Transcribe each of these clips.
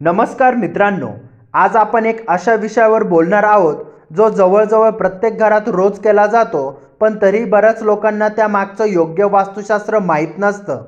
नमस्कार मित्रांनो आज आपण एक अशा विषयावर बोलणार आहोत जो जवळजवळ प्रत्येक घरात रोज केला जातो पण तरी बऱ्याच लोकांना त्या मागचं योग्य वास्तुशास्त्र माहीत नसतं.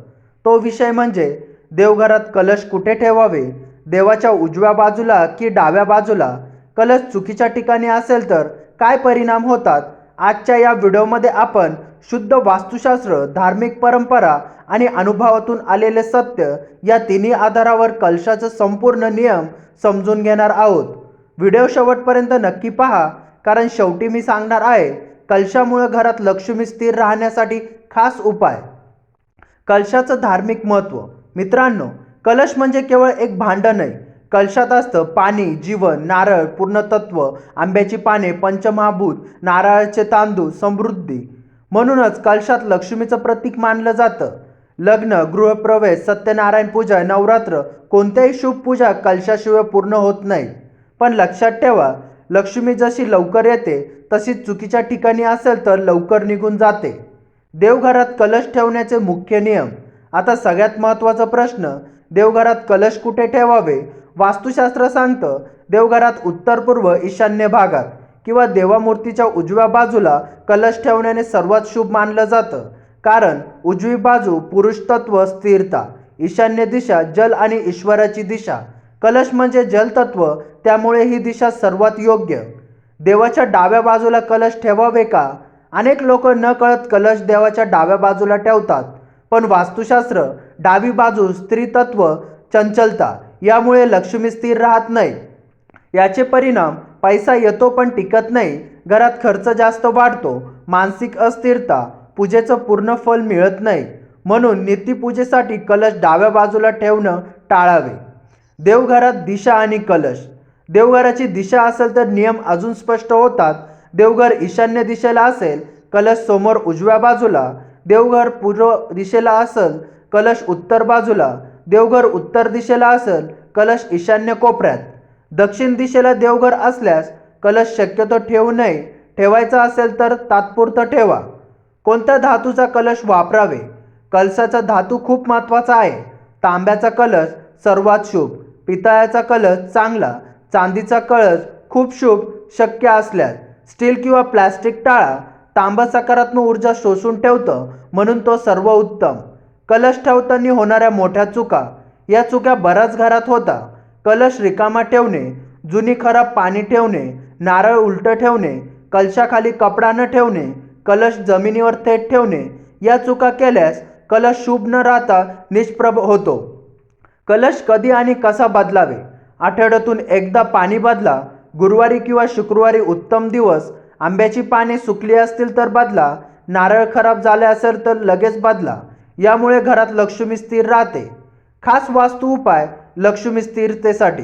तो विषय म्हणजे देवघरात कलश कुठे ठेवावे देवाच्या उजव्या बाजूला की डाव्या बाजूला कलश चुकीच्या ठिकाणी असेल तर काय परिणाम होतात आजच्या या व्हिडिओमध्ये आपण शुद्ध वास्तुशास्त्र धार्मिक परंपरा आणि अनुभवातून आलेले सत्य या तिन्ही आधारावर कलशाचे संपूर्ण नियम समजून घेणार आहोत. व्हिडिओ शेवटपर्यंत नक्की पहा कारण शेवटी मी सांगणार आहे कलशामुळे घरात लक्ष्मी स्थिर राहण्यासाठी खास उपाय. कलशाचं धार्मिक महत्त्व. मित्रांनो कलश म्हणजे केवळ एक भांडं नाही. कलशात असतं पाणी जीवन नारळ पूर्णतत्व आंब्याची पाने पंचमहाभूत नारळाचे तांदूळ समृद्धी. म्हणूनच कलशात लक्ष्मीचं प्रतीक मानलं जातं. लग्न गृहप्रवेश सत्यनारायण पूजा नवरात्र कोणत्याही शुभ पूजा कलशाशिवाय पूर्ण होत नाही. पण लक्षात ठेवा लक्ष्मी जशी लवकर येते तशी चुकीच्या ठिकाणी असेल तर लवकर निघून जाते. देवघरात कलश ठेवण्याचे मुख्य नियम. आता सगळ्यात महत्त्वाचा प्रश्न देवघरात कलश कुठे ठेवावे? वास्तुशास्त्र सांगतं देवघरात उत्तर पूर्व ईशान्य भागात. किंवा देवामूर्तीच्या उजव्या बाजूला कलश ठेवण्याने सर्वात शुभ मानलं जातं. कारण उजवी बाजू पुरुषतत्व स्थिरता ईशान्य दिशा जल आणि ईश्वराची दिशा. कलश म्हणजे जलतत्व त्यामुळे ही दिशा सर्वात योग्य. देवाच्या डाव्या बाजूला कलश ठेवावे का? अनेक लोक न कळत कलश देवाच्या डाव्या बाजूला ठेवतात. पण वास्तुशास्त्र डावी बाजू स्त्रीतत्व चंचलता यामुळे लक्ष्मी स्थिर राहत नाही. याचे परिणाम पैसा येतो पण टिकत नाही घरात खर्च जास्त वाढतो मानसिक अस्थिरता पूजेचं पूर्ण फल मिळत नाही म्हणून नित्यपूजेसाठी कलश डाव्या बाजूला ठेवणं टाळावे. देवघरात दिशा आणि कलश. देवघराची दिशा असेल तर नियम अजून स्पष्ट होतात. देवघर ईशान्य दिशेला असेल कलश समोर उजव्या बाजूला. देवघर पूर्व दिशेला असेल कलश उत्तर बाजूला. देवघर उत्तर दिशेला असेल कलश ईशान्य कोपऱ्यात. दक्षिण दिशेला देवघर असल्यास कलश शक्यतो ठेवू नये. ठेवायचा असेल तर तात्पुरतं ठेवा. कोणत्या धातूचा कलश वापरावे? कलशाचा धातू खूप महत्त्वाचा आहे. तांब्याचा कलश सर्वात शुभ पितळ्याचा कलश चांगला चांदीचा कळस खूप शुभ शक्य असल्यास. स्टील किंवा प्लॅस्टिक टाळा तांबा सकारात्मक ऊर्जा शोषून ठेवतं म्हणून तो सर्व उत्तम कलश ठेवताना होणाऱ्या मोठ्या चुका या चुक्या बऱ्याच घरात होता. कलश रिकामा ठेवणे जुनी खराब पाणी ठेवणे नारळ उलटं ठेवणे कलशाखाली कपडा न ठेवणे कलश जमिनीवर थेट ठेवणे या चुका केल्यास कलश शुभ न राहता निष्प्रभ होतो. कलश कधी आणि कसा बदलावे? आठवड्यातून एकदा पाणी बदला गुरुवारी किंवा शुक्रवारी उत्तम दिवस आंब्याची पाने सुकली असतील तर बदला नारळ खराब झाले असेल तर लगेच बदला यामुळे घरात लक्ष्मी स्थिर राहते. खास वास्तू उपाय लक्ष्मी स्थिरतेसाठी.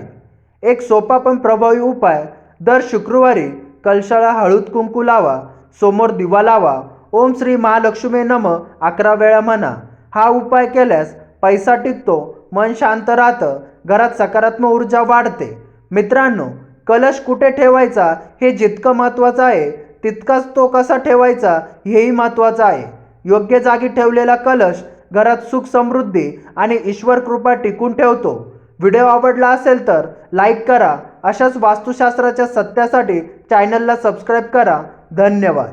एक सोपा पण प्रभावी उपाय दर शुक्रवारी कलशाला हळूद कुंकू लावा समोर दिवा लावा ओम श्री महालक्ष्मी नम अकरा वेळा म्हणा. हा उपाय केल्यास पैसा टिकतो मन शांत राहतं घरात सकारात्मक ऊर्जा वाढते. मित्रांनो कलश कुठे ठेवायचा हे जितकं महत्त्वाचं आहे तितकाच तो कसा ठेवायचा हेही महत्त्वाचं आहे. योग्य जागी ठेवलेला कलश घरात सुख समृद्धी आणि ईश्वर कृपा टिकून ठेवतो. व्हिडिओ आवडला असेल तर लाईक करा. अशाच वास्तुशास्त्राच्या सत्यासाठी चॅनलला सबस्क्राईब करा. धन्यवाद.